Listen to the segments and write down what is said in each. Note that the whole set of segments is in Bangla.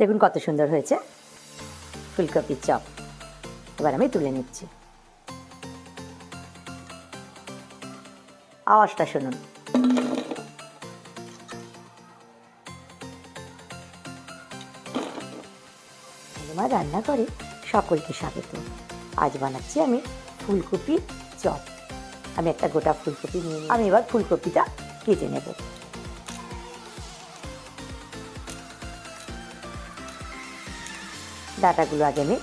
দেখুন কত সুন্দর হয়েছে। ফুলকপির চপ। এবার আমি তুলে নিচ্ছি। আওয়াজটা শুনুন। আমার রান্না করে সকলকে স্বাগত। আজ বানাচ্ছি আমি ফুলকপি চপ। আমি একটা গোটা ফুলকপি নিয়ে আমি এবার ফুলকপিটা কেটে নেব। ডাটাগুলো আগে আমি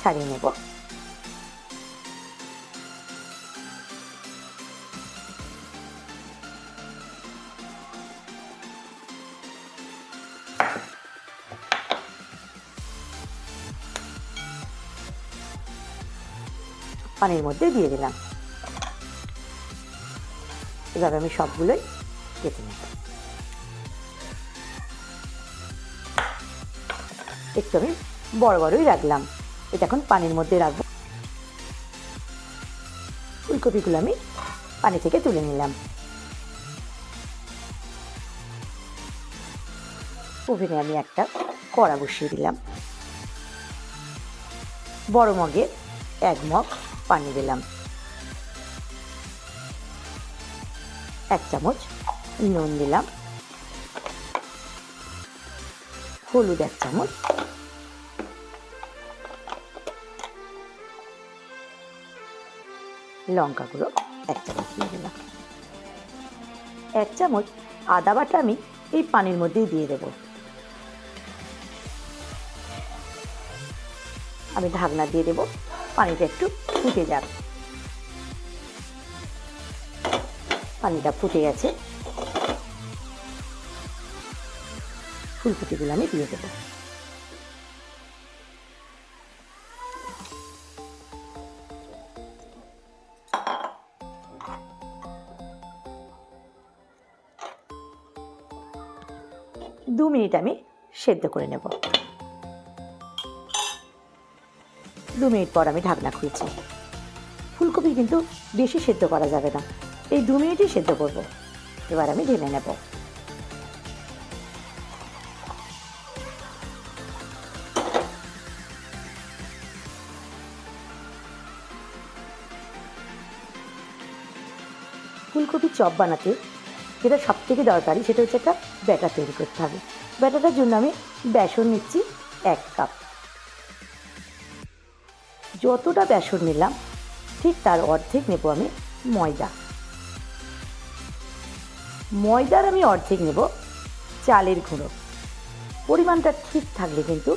ছাড়িয়ে নেব। পানির মধ্যে দিয়ে দিলাম। এভাবে আমি সবগুলোই কেটে নেব। একটু আমি বড় বড়ই রাখলাম। এটা এখন পানির মধ্যে রাখব। ফুলকপিগুলো আমি পানি থেকে তুলে নিলাম। ওভেনে আমি একটা কড়া বসিয়ে দিলাম। বড় মগে এক মগ পানি দিলাম। এক চামচ নুন দিলাম। হলুদ এক চামচ লঙ্কা গুঁড়ো এক চামচ দিয়ে দিলাম এক চামচ আদা বাটা আমি এই পানির মধ্যেই দিয়ে দেব। আমি ঢাকনা দিয়ে দেব, পানিটা একটু ফুটে যাক। পানিটা ফুটে গেছে। ফুলকপিগুলো আমি দিয়ে দেবো। দু মিনিট আমি সেদ্ধ করে নেব। দু মিনিট পর আমি ঢাকনা খুলছি। ফুলকপি কিন্তু বেশি সেদ্ধ করা যাবে না। এই দু মিনিটই সেদ্ধ করব। এবার আমি ঢেলে নেব। ফুলকপি চপ বানাতে যেটা সব থেকে দরকারি সেটা হচ্ছে একটা ব্যাটার তৈরি করতে হবে। ব্যাটারটার জন্য আমি বেসন নিচ্ছি এক কাপ। যতটা বেসন নিলাম, ঠিক তার অর্ধেক নেব আমি ময়দা। ময়দার আমি অর্ধেক নেব চালের গুঁড়ো। পরিমাণটা ঠিক থাকলে কিন্তু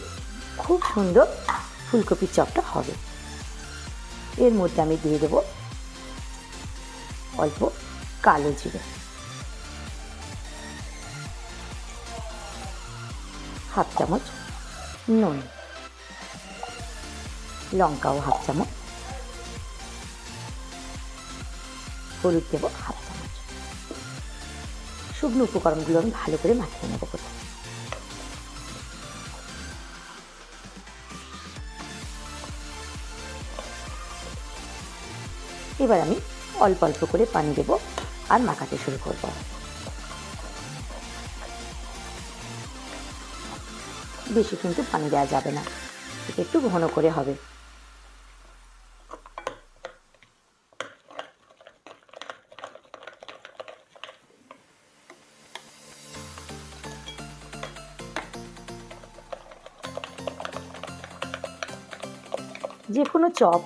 খুব সুন্দর ফুলকপির চপটা হবে। এর মধ্যে আমি দিয়ে দেব অল্প কালো জিরে। হাফ চামচ নুন, লঙ্কাও হাফ চামচ, হলুদ দেবো হাফ চামচ। শুকনো উপকরণগুলো আমি ভালো করে মাখিয়ে নেব কোথাও এবার আমি অল্প অল্প করে পানি দেবো আর মাখাতে শুরু করব। বেশি কিন্তু পানি দেওয়া যাবে না। এটা একটু ঘন করে হবে। যে কোনো চপ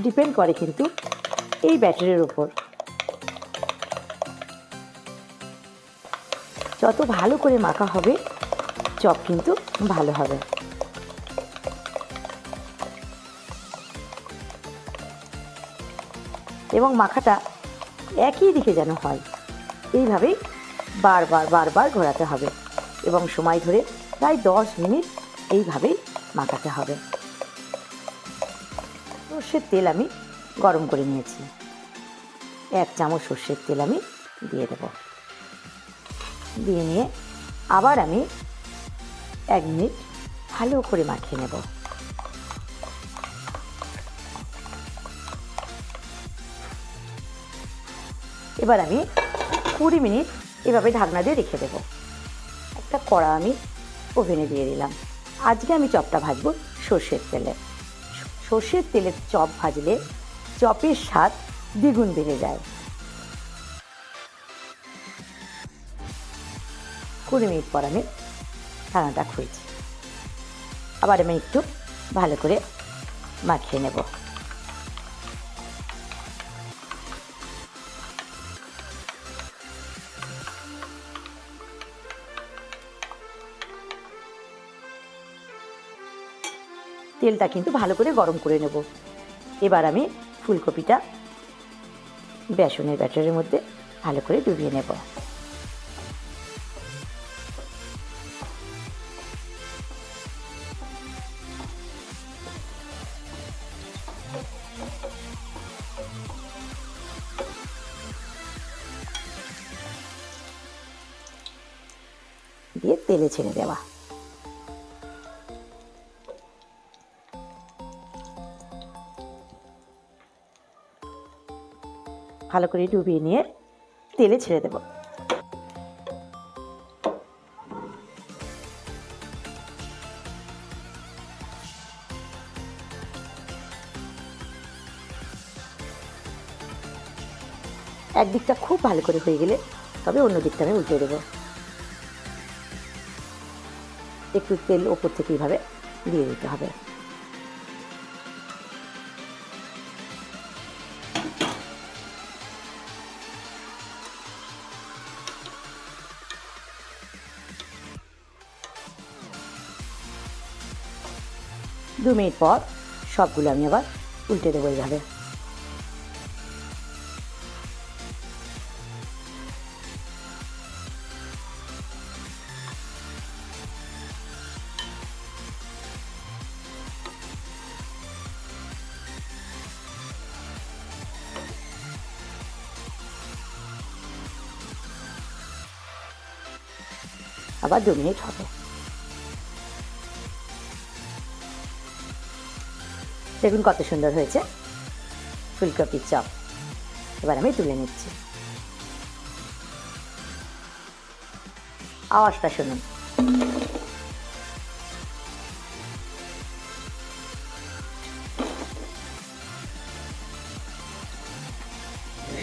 ডিপেন্ড করে কিন্তু এই ব্যাটারের উপর। যত ভালো করে মাখা হবে চপ কিন্তু ভালো হবে। এবং মাখাটা একই দিকে যেন হয়, এইভাবেই বারবার বারবার ঘোরাতে হবে এবং সময় ধরে প্রায় দশ মিনিট এইভাবেই মাখাতে হবে। সর্ষের তেল আমি গরম করে নিয়েছি। এক চামচ সর্ষের তেল আমি দিয়ে দেব। দিয়ে নিয়ে আবার আমি এক মিনিট ভালো করে মাখিয়ে নেব। এবার আমি কুড়ি মিনিট এভাবে ঢাকনা দিয়ে রেখে দেবো। একটা কড়া আমি ওভেনে দিয়ে দিলাম। আজকে আমি চপটা ভাজবো সর্ষের তেলে। সর্ষের তেলের চপ ভাজলে চপের স্বাদ দ্বিগুণ বেড়ে যায়। কুড়ি মিনিট পর আমি ঢাকনাটা খুঁজছি। আবার আমি একটু ভালো করে মাখিয়ে নেব। তেলটা কিন্তু ভালো করে গরম করে নেব। এবার আমি ফুলকপিটা বেসনের ব্যাটারের মধ্যে ভালো করে ডুবিয়ে নেব। দিয়ে তেলে ছেড়ে দেওয়া। ভালো করে ডুবিয়ে নিয়ে তেলে ছেড়ে দেব। একদিকটা খুব ভালো করে হয়ে গেলে তবে অন্য দিকটা আমি উল্টে দেবো। একটু তেল ওপর থেকে এইভাবে দিয়ে দিতে হবে। দু মিনিট পর সবগুলো আমি আবার উল্টে দেবো এইভাবে। আবার দু মিনিট হবে। দেখুন কত সুন্দর হয়েছে। ফুলকপির চপ। এবার আমি তুলে নিচ্ছি। আওয়াজটা শুনুন।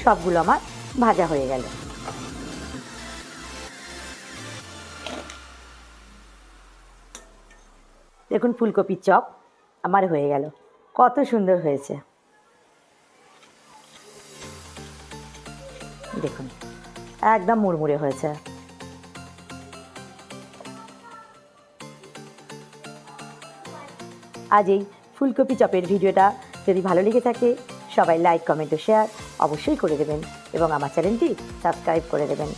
সবগুলো আমার ভাজা হয়ে গেল। দেখুন ফুলকপির চপ, আমার হয়ে গেল। কত সুন্দর হয়েছে। দেখুন, একদম মুড়মুড়ে হয়েছে। আজ এই ফুলকপি চপের ভিডিওটা যদি ভালো লেগে থাকে, সবাই লাইক কমেন্ট ও শেয়ার অবশ্যই করে দেবেন এবং আমার চ্যানেলটি সাবস্ক্রাইব করে দেবেন।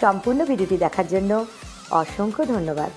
সম্পূর্ণ ভিডিওটি দেখার জন্য অসংখ্য ধন্যবাদ।